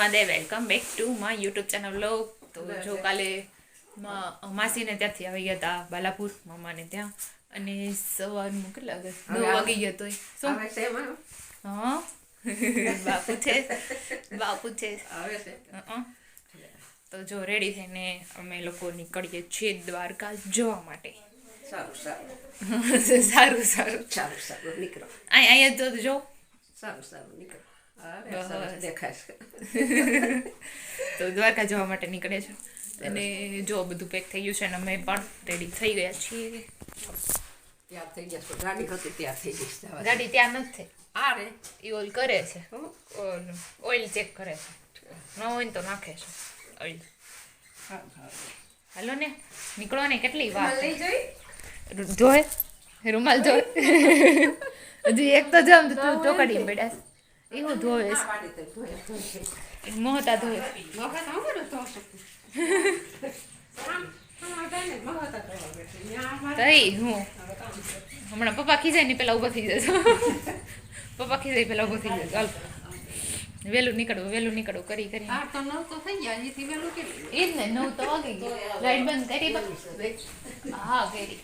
Mahadev welcome back to my YouTube channel vlog તો જો કાલે મા- માસીને ત્યાંથી આવી ગયા હતા બાલાપુર મામાને ત્યાં. અને સવારનું કેટલા વાગે? નવ વાગી ગયો તો શું? હા? બાપુ છે. બાપુ છે. તો જો રેડી થઈને અમે લોકો નીકળીએ છીએ દ્વારકા જવા માટે. સારું સારું. સારું સારું. સારું સારું. નીકળો. અહીંયા તો જો. સારું સારું. નીકળો. દેખાય તો દ્વારકા જવા માટે નીકળે છે. અને જો બધું પેક થઈ ગયું છે અને અમે પણ રેડી થઈ ગયા છીએ. તૈયાર થઈ ગયા છો. ગાડી હતી તૈયાર થઈ ગઈ ગાડી ત્યાં નથી આ રે. એ ઓઇલ કરે છે? ઓઇલ ચેક કરે છે. ન હોય તો નાખે છે ઓઇલ હા, હા. હાલો ને નીકળો ને કેટલી વાર લઈ જોઈ? જોય રૂમાલ જોય હજી એક તો જમ તો તું. ચોકડી પડ્યા એવું ધોવે મોહતા ધોવે તઈ હું. હમણાં પપ્પા ખીજાય ને પેલા ઊભા થઈ જશો પપ્પા ખીજાય પેલા ઊભા થઈ જશો ચાલ વહેલું નીકળવું વહેલું નીકળવું કરી કરી. આ તો નવ તો થઈ ગયા. અહીંથી વહેલું કે એ જ ને નવ તો વાગી ગયું. લાઈટ બંધ કરી હા કરી.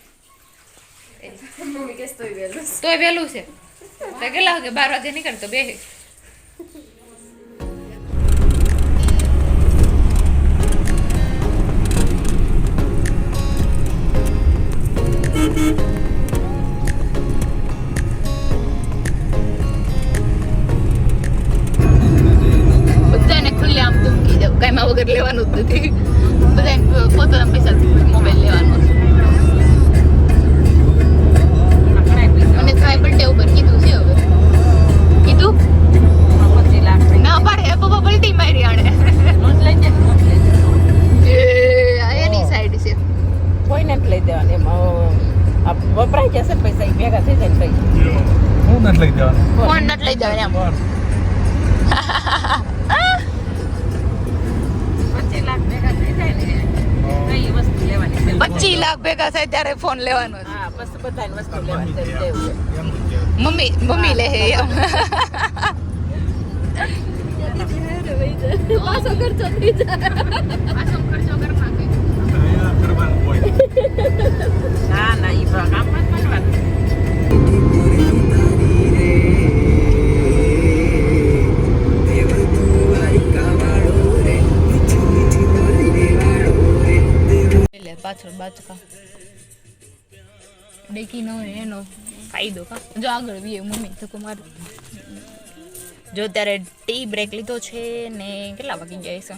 તોય વહેલું છે. તો કેટલા વાગે બાર વાગે નીકળતો બે વગર લેવાનું જ નથી બધાને પોતાના પૈસા મોબાઈલ લેવાનો મને પણ ટેવ પર કીધું છે હવે. કીધું? પચીસ લાખ થઈ ના પાડે એ પપ્પા પલટી મારી આણે. એની સાઈડ છે. કોઈને જ લઈ દેવાની એમાં વપરાય જશે પૈસા ભેગા થઈ જાય ને પછી હું નથી લઈ દેવાનું. ફોન નથી લઈ એમ? પચીસ લાખ ભેગા થઈ જાય ને કઈ વસ્તુ લેવાની પચીસ લાખ ભેગા થાય ત્યારે ફોન લેવાનો છે. બસ બધાની વસ્તુ લેવું. મમ્મી મમ્મી લે હે એમ. પાછો ખર્ચો થઈ જાય. પાછો ખર્ચો કરી નાખે અહીંયા કરવાનું હોય. ના ના ઈ કામમાં કરવાનું. પાછળ બાચકા ડેકી નો હોય એનો ફાયદો કા? જો આગળ વીએ મમ્મી ધક્કો મારું. જો ત્યારે ટી બ્રેક લીધો છે ને કેટલા વાગી ગયા છે?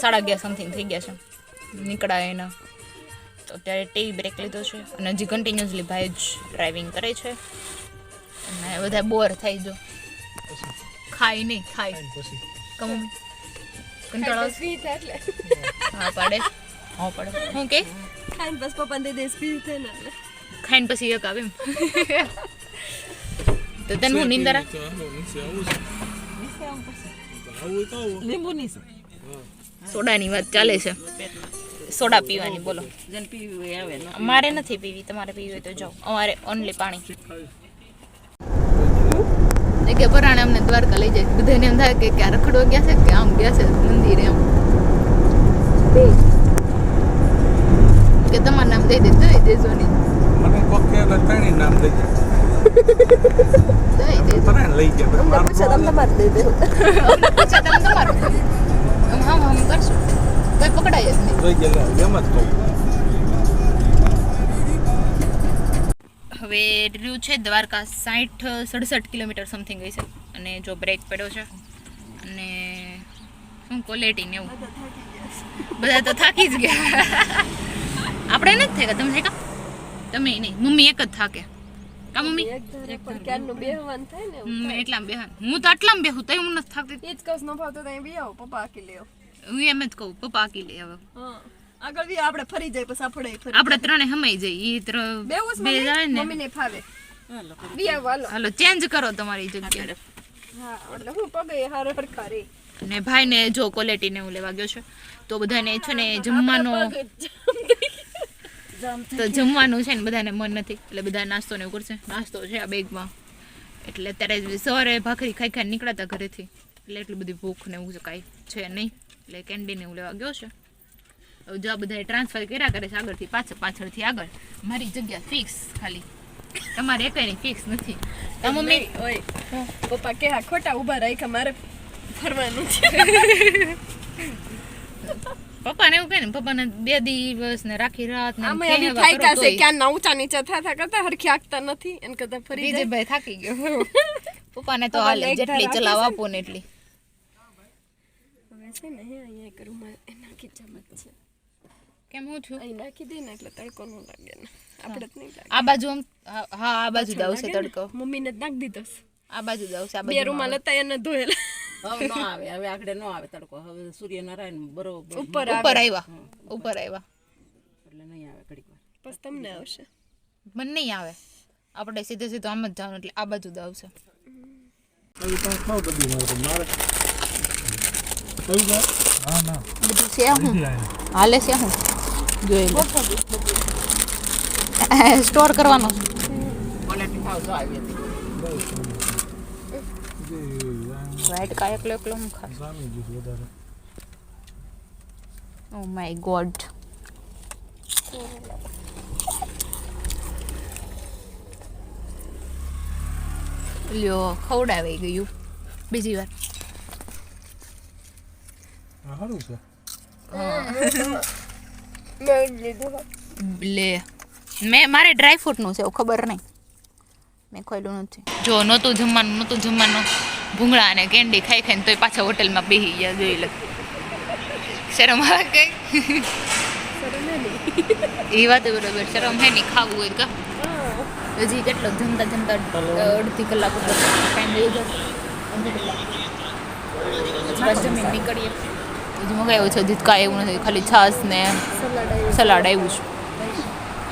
સાડા અગિયાર સમથિંગ થઈ ગયા છે. નીકળાય એના. તો અત્યારે ટી બ્રેક લીધો છે અને હજી કન્ટિન્યુઅસલી ભાઈ જ ડ્રાઇવિંગ કરે છે. અને બધા બોર થાય જો. ખાય નહીં ખાય. પછી. કમ કંટાળો આવે? હા પાડે. હા પડે. હું કે? ખાઈને બસ પપ્પાને દે સ્પીડ થાય ને એટલે. ખાઈને પછી એક આવે એમ. તો તને હું નિંદર લીંબુની સોડાની વાત ચાલે છે. સોડા પીવાની બોલો. મારે પીવી આવે ને. નથી પીવી તમારે પીવી હોય તો જાઓ. અમારે ઓનલી પાણી. એ કે પરાણે અમને દ્વારકા લઈ જાય. બધાને એમ થાય કે ક્યાં રખડવા ગયા છે કે આમ ગયા છે મંદિરે એમ કે તમારું નામ દઈ દે દઈ દેજો ને મને કોક કે લતાણી નામ દઈ દે દઈ દેજો પરાણે લઈ ગયા પણ મારું પૂછે તમને તમારે દઈ દે અચ્છા તમે તમારું આમ આમ આમ કરશો. કોઈ પકડાય જ નહીં. એમ જ કહું. હવે રહ્યું છે દ્વારકા સાઠ સડસઠ કિલોમીટર સમથિંગ હશે. અને જો બ્રેક પડ્યો છે અને શું ક્વોલિટી ને એવું? બધા તો થાકી જ ગયા. આપણે નથી થયા તમે થાક્યા તમે નહીં મમ્મી એક જ થાકે. કા મમ્મી? એક ક્યારનું બેહવાનું થાય ને એટલામાં બેહાન હું તો આટલામાં બેહું તો હું નથી થાકતી. એ જ કહું ન ભાવતો તો બી આવો પપ્પા આકી લેવો હું એમ જ કહું પપ્પા આકી લે હવે. આગળ બી આપણે ફરી જાય પછી આપણે ફરી આપણે ત્રણે હમાઈ જઈએ એ ત્રણ બે જાય ને. મમ્મીને ફાવે. બી આવો હાલો. હાલો ચેન્જ કરો તમારી જગ્યા હા એટલે હું પગે હારે હરખા રે અને ભાઈને જો ક્વોલિટી ને એવું લેવા ગયો છે તો બધાને છે ને જમવાનો તો જમવાનું છે ને બધાને મન નથી એટલે બધા નાસ્તો ને એવું કરશે. નાસ્તો છે આ બેગમાં. એટલે અત્યારે સવારે ભાખરી ખાઈ ખાઈ નીકળતા ઘરેથી. એટલે એટલી બધી ભૂખ ને એવું કાંઈ છે નહીં. એટલે કેન્ડીને એવું લેવા ગયો છે. જો આ બધા ટ્રાન્સફર કર્યા કરે છે આગળથી પાછળ પાછળથી આગળ. મારી જગ્યા ફિક્સ ખાલી. તમારે એકાઈની ફિક્સ નથી. મમ્મી ઓય પપ્પા કે હા ખોટા ઊભા રાખ્યા મારે ફરવાનું છે. પપ્પાને એવું કહે ને પપ્પાને બે દિવસ ને રાખી રાત ને અમે એવી થાય કરો છે તોય. ક્યાં ના ઊંચા નીચે થતા કરતા હરખી આગતા નથી એન કરતા ફરી જાય. વિજયભાઈ થાકી ગયો. પપ્પાને તો હાલ જેટલી ચલાવ આપો ને એટલી. હવે છે ને હે અહીંયા એક રૂમાલ એ નાખી જમત છે. કેમ હું છું? અહીં નાખી દે ને એટલે તડકો ન લાગે ને. આપણે જ નહીં લાગે. આ બાજુ આમ હા આ બાજુ જ આવશે મમ્મી ને? તડકો. મમ્મીને જ નાખી દીધો આ બાજુ જ આવશે આ બે રૂમ રૂમાલ હતા એને ધોયેલા. હવે ન આવે હવે આગળ નો આવે તડકો. હવે સૂર્યનારાયણ બરોબર ઉપર ઉપર આવે આવ્યા ઉપર આવ્યા. એટલે નહીં આવે ઘડીક વાર. બસ તમને આવશે. મને નહીં આવે. આપણે સીધે સીધો આમ જ જવાનું એટલે આ બાજુ જ આવશે. બધી? હા છે હાલે છે હું. જોઈ લો. સ્ટોર કરવાનો. છે. ક્વોલિટી થાવ જો આવી હતી જે આ વાઈટ કા એકલો એકલો હું ખા જામી ગયું વધારે. ઓ માય ગોડ લ્યો ખવડાવી ગયું. બીજી વાર. આ સારું છે. લે. મેં મારે ડ્રાય ફ્રૂટનું છે એવું ખબર નહીં. મેં ખોલ્યું નથી. જો નહોતું જમવાનું નહોતું જમવાનું ભૂંગળા અને કેન્ડી ખાઈ ખાઈને તોય પાછા હોટલમાં બેસી ગયા જોઈ લે. શરમ આવે કઈ? એ વાત બરોબર શરમ હે નહીં ખાવું હોય કા હજી કેટલો જમતા જમતા અડધી કલાક ઉપર ટાઈમ લઈ જશે બસ જમીન નીકળીએ. હજી મગાવ્યું છે હજી કાંઈ એવું નથી ખાલી છાશ ને સલાડ આવ્યું છે.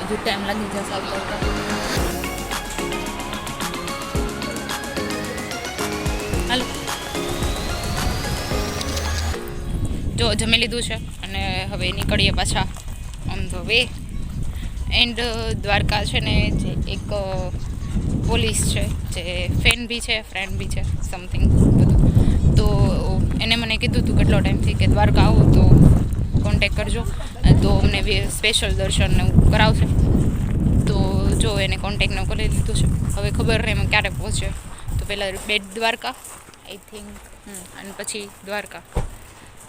હજુ ટાઈમ લાગી જશે આવતા. જો જમી લીધું છે અને હવે નીકળીએ પાછા on the way. And Dwarka છે ને જે એક પોલીસ છે, જે ફેન બી છે, ફ્રેન્ડ બી છે સમથિંગ બધું. તો એને મને કીધું હતું કેટલો ટાઈમથી કે દ્વારકા આવો, તો કોન્ટેક કરજો. તો અમને સ્પેશિયલ દર્શન કરાવશે. તો જો એને કોન્ટેક ને કરી લીધું છે. હવે ખબર નહીં ક્યારે પહોંચે. તો પહેલાં બેટ દ્વારકા આઈ થિંક અને પછી દ્વારકા.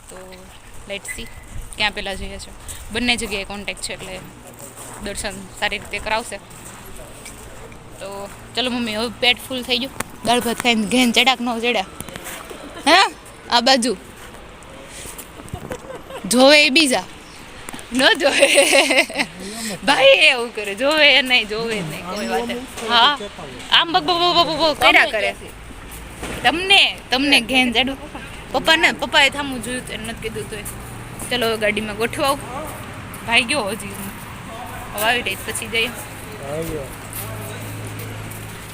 તો લેટ સી ક્યાં પહેલાં જઈએ છે? બંને જગ્યાએ કોન્ટેક છે એટલે દર્શન સારી રીતે કરાવશે. તો ચલો મમ્મી, હવે પેટ ફૂલ થઈ ગયું. દાળ ભાત ખાઈને ઘેન ચડાક ન ચડ્યા હા? આ બાજુ. જોવે એ બીજા. ન જોવે. ભાઈ એવું કરે. જોવે નહીં જોવે નહીં. કોઈ વાત હા. આમ બક બક બક બક કર્યા કરે. તમને તમને ઘેન ચડું પપ્પાને પપ્પાએ થામું જોયું તો એને નથી કીધું તો ચલો ગાડીમાં ગોઠવાવ. ભાઈ ગયો હજી. હવે આવી રહી પછી જઈએ.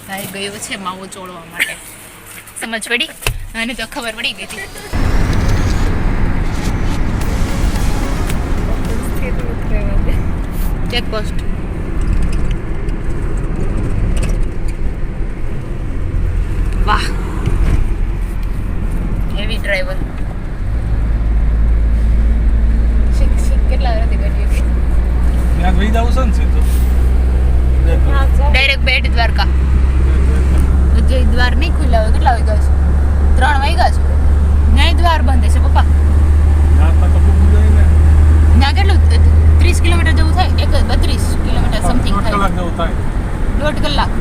ભાઈ ગયો છે માવો ચોળવા માટે. સમજ પડી? અને તો ખબર પડી ગઈ હતી. ચેકપોસ્ટ વાહ. ડ્રાઈવર કેટલા હતી? કરીએ ત્યાં વહી જાવ છે ને સીધું. ડાયરેક્ટ બેટ દ્વારકા. હજી દ્વાર નહીં ખુલ્લા હોય કેટલા વાગ્યા છે? ત્રણ વાગ્યા છે? ન્યાય દ્વાર બંધ છે પપ્પા. ને કેટલું? ત્રીસ કિલોમીટર જેવું થાય? એક બત્રીસ કિલોમીટર સમથિંગ દોઢ થાય. કલાક દોઢ કલાક.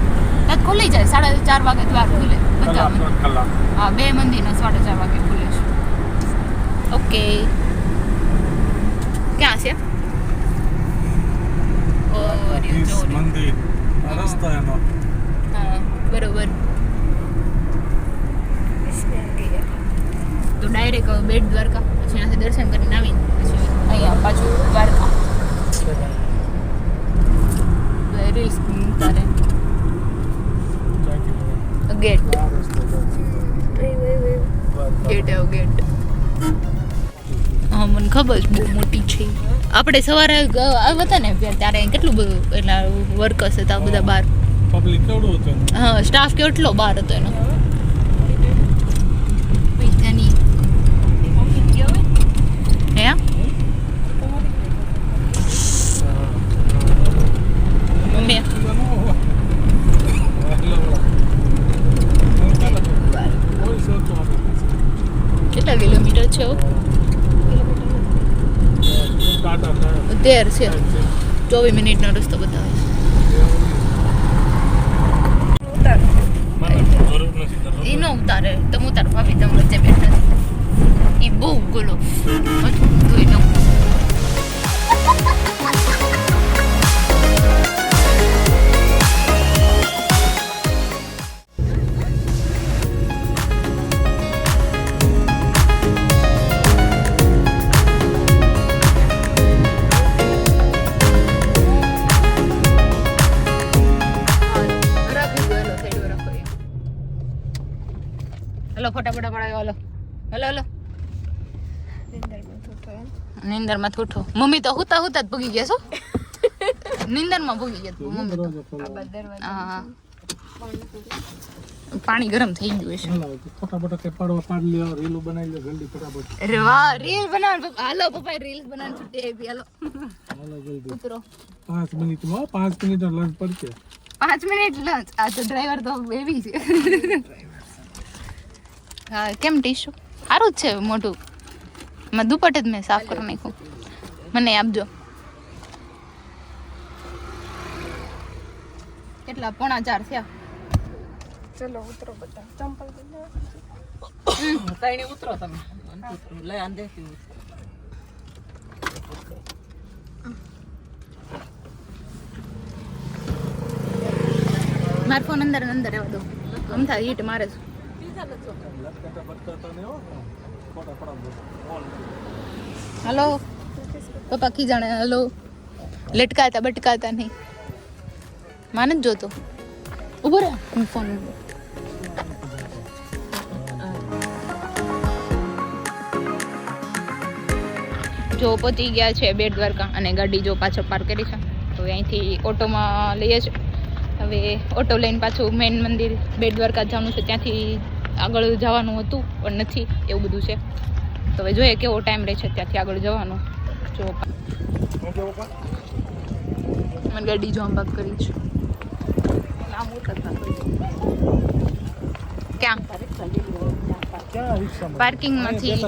ત્યાં ખુલી જાય સાડા ચાર વાગે દ્વાર ખુલે. કલાક હા બે મંદિરના સાડા ચાર વાગે ખુલે છે. ઓકે. ક્યાં છે. મંદિર આ એનો. હા બરોબર. તો ડાયરેક્ટ બેટ દ્વારકા પછી ત્યાંથી દર્શન કરીને આવીને પછી અહીંયા પાછું દ્વારકા. રીલ્સ તારે ગેટ. ગેટ આવ ગેટ હા મને ખબર છે બહુ મોટી છે. આપણે સવારે આવ્યા હતા ને ત્યારે કેટલું બધું એટલા વર્કર્સ હતા બધા બહાર પબ્લિક કેવડું હતું? હા સ્ટાફ કેટલો બહાર હતો એનો વિદ્યા કેટલા કિલોમીટર છે હો? ટાટા થાય તેર છે. ચોવીસ મિનિટનો રસ્તો બતાવે છે. તારો. એ ન ઉતારે તમે ઉતારો ભાભી તમે વચ્ચે બેઠા એ બહુ ગોલો. નિંદરમાં ઉઠો. મમ્મી તો હુતા હુતા જ ભૂગી ગયા છો. નિંદરમાં ભૂગી ગયા તું મમ્મી તો. પાણી ગરમ થઈ ગયું છે ફટાફટ કે પાડવા પાડી લ્યો રીલ બનાવી લ્યો જલ્દી ફટાફટ. અરે વાહ રીલ બનાવ હાલો પપ્પા રીલ્સ બનાવવાની છૂટી બી હાલો. હાલો જલ્દી. ઉતરો. પાંચ મિનિટમાં 5 મિનિટ લંચ પડશે. 5 મિનિટ લંચ આ તો ડ્રાઈવર તો એવી છે. હા કેમ ટીશું? સારું જ છે મોટું. મેં દુપટ જ મેં સાફ કરી નાખ્યું. મને આપજો કેટલા પોણા ચાર થયા. ચલો ઉતરો બધા. ચંપલ તઈને ઉતરો તમે. લઈ આન દેતી મારો ફોન અંદર ને અંદર રહેવા દો. અમથા હીટ મારે છે હલો. પપ્પા ખીજાણે હલો. લટકાતા, બટકાતા નહીં. માને જ જોતો. ઊભો રહે. હું ફોન જો પહોંચી ગયા છે બેટ દ્વારકા અને ગાડી જો પાછો પાર્ક કરી છે, તો અહીંથી ઓટોમાં લઈએ છીએ હવે ઓટો લઈને પાછું મેન મંદિર બેટ દ્વારકા જવાનું છે, ત્યાંથી આગળ જવાનું હતું, પણ નથી, એવું બધું છે. તો હવે જોઈએ કેવો ટાઈમ રહે છે ત્યાંથી આગળ જવાનો. જો. મને ગાડી જો આમ બાક કરી છું. પાર્કિંગમાંથી.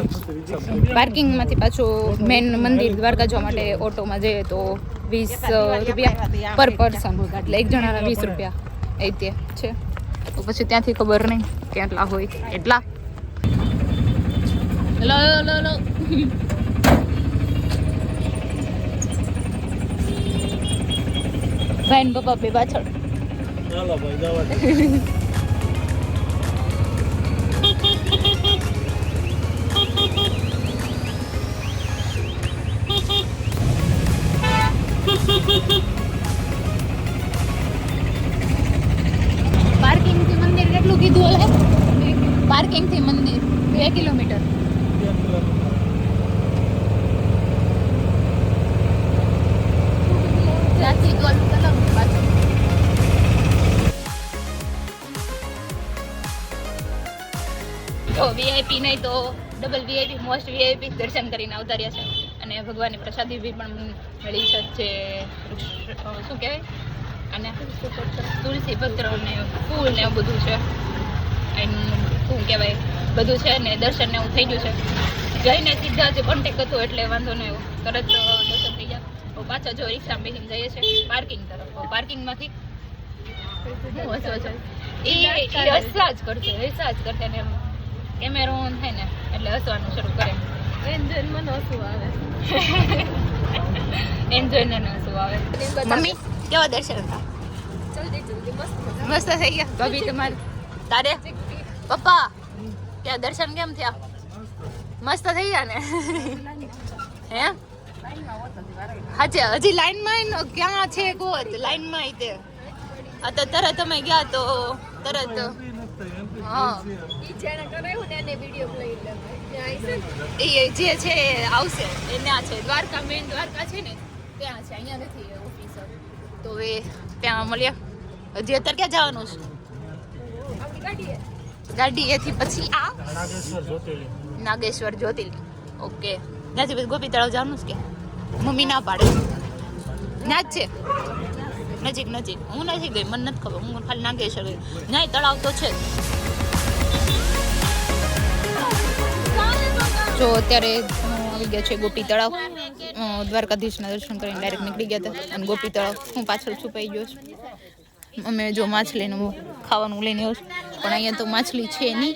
પાર્કિંગમાંથી પાછું મેન મંદિર દ્વારકા જવા માટે ઓટોમાં જઈએ તો વીસ રૂપિયા પર પર્સન એટલે એક જણાના વીસ રૂપિયા એ છે. તો પછી ત્યાંથી ખબર નહીં કેટલા હોય. એટલા હેલો હેલો ભાઈ ને પપ્પા બે પાછળ ભાઈ વીઆઈપી નહીં તો ડબલ વીઆઈપી મોસ્ટ વીઆઈપી દર્શન કરીને આવતા રહ્યા છે. અને ભગવાનની પ્રસાદી બી પણ મળી છે શું કહેવાય? અને તુલસી, પત્ર ને ફૂલ ને બધું છે. શું કહેવાય? બધું છે ને દર્શન ને એવું થઈ ગયું છે. જઈને સીધા જે કોન્ટેક હતો એટલે વાંધો નહીં એવું તરત દર્શન થઈ ગયા. પાછા જો રિક્ષા બેસીને જઈએ છીએ પાર્કિંગ તરફ. પાર્કિંગમાંથી હું હસવા છે એ રસ્તા જ કરશે રસ્તા જ કરશે ને કેમેરો ઓન થાય ને એટલે હસવાનું શરૂ કરે. એન મને હસવું આવે. એન્જોય ને હસવું આવે. મમ્મી કેવા દર્શન હતા? મસ્ત મસ્ત થઈ ગયા? ભાભી તમારે તારે? પપ્પા ત્યાં દર્શન કેમ થયા? મસ્ત થઈ ગયા ને? હે? હાચે હજી લાઈનમાં ક્યાં છે ગોત લાઈનમાં તે. આ તો તરત અમે ગયા તો તરત એ જે છે આવશે. એ ત્યાં છે. દ્વારકા મેન દ્વારકા છે ને ત્યાં છે. અહીંયા નથી ઓફિસ તો એ ત્યાં મળીએ હજી અત્યારે ક્યાં જવાનું છે? ગાડી એથી પછી આ? નાગેશ્વર જ્યોતિર્લિંગ. ઓકે. ત્યાંથી પછી ગોપી તળાવ જવાનું છે કે? મમ્મી ના પાડે. ત્યાં જ છે. નજીક નજીક. હું નથી ગઈ. મને નથી ખબર. હું ખાલી નાગેશ્વર ગઈ. ત્યાં તળાવ તો છે જ. અત્યારે આવી ગયા છે ગોપી તળાવ. દ્વારકાધીશના દર્શન કરીને ડાયરેક્ટ નીકળી ગયા હતા. અને ગોપી તળાવ, હું પાછળ છુપાઈ ગયો છું. અમે જો માછલીનું ખાવાનું લઈને આવ્યો છું પણ અહીંયા તો માછલી છે નહીં.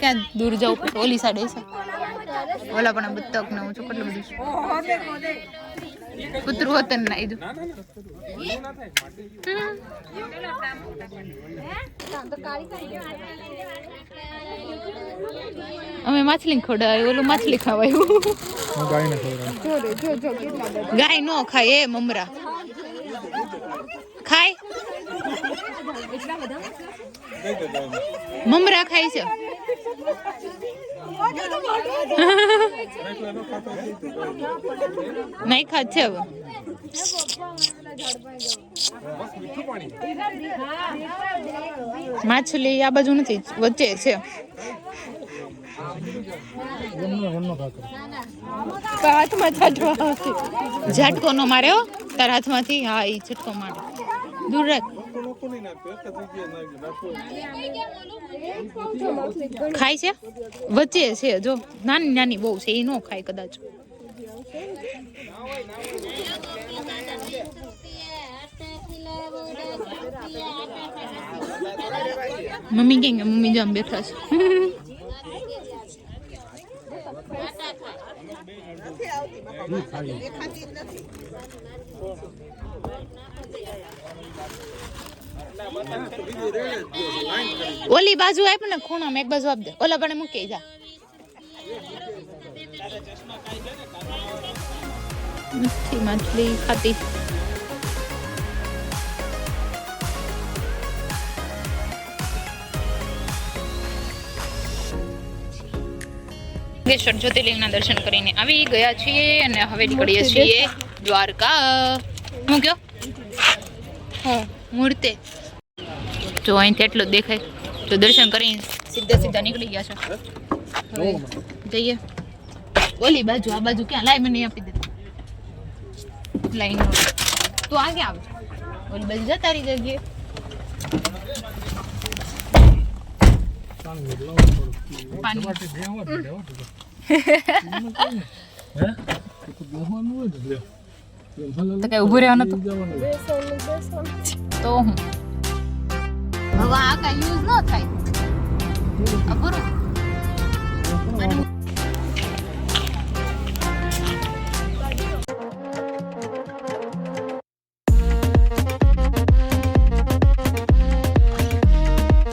ક્યાં દૂર જવું ઓલી સાઈડ છે ઓલા પણ બતક ને હું છું, કેટલું બધું કૂતરું હતું ને નાઈ અમે માછલી ખવડાવી ઓલું માછલી ખાવાયું ગાય નો ખાય એ મમરા. ખાય? મમરા ખાય છે. નહીં ખાત છે હવે માછલી આ બાજુ નથી વચ્ચે છે. ગમનો ગમનો કાકર હાથમાં છાંટવા આવશે ઝાટકો નો માર્યો તારા હાથમાંથી, હા એ ઝટકો મારે. દૂર રાખ. ખાય છે? વચ્ચે છે, જો. નાની નાની બહુ છે, એ નો ખાય કદાચ. મમ્મી કે મમ્મી જામ બેઠા છે. ઓલી બાજુ આપ ને ખૂણામાં એક બાજુ આપ દે. ઓલા પણ મૂકી જા. મચ્છી માછલી ખાતી. નાગેશ્વર જ્યોતિર્લિંગના દર્શન કરીને આવી ગયા છીએ અને હવે નીકળીએ છીએ દ્વારકા. હું કયો હું મૂર્તે. જો અહીંથી એટલું જ દેખાય. તો દર્શન કરીને સીધા સીધા નીકળી ગયા છે. જઈએ. ઓલી બાજુ આ બાજુ ક્યાં? લાઈ મને આપી દે. લાઈન તું આગે આવ. ઓલી બાજુ જતા રહી જગ્યાએ તું કઈ ઉભું રહેવાનું તો હું. હવે આ કઈ યુઝ ન થાય બરોબર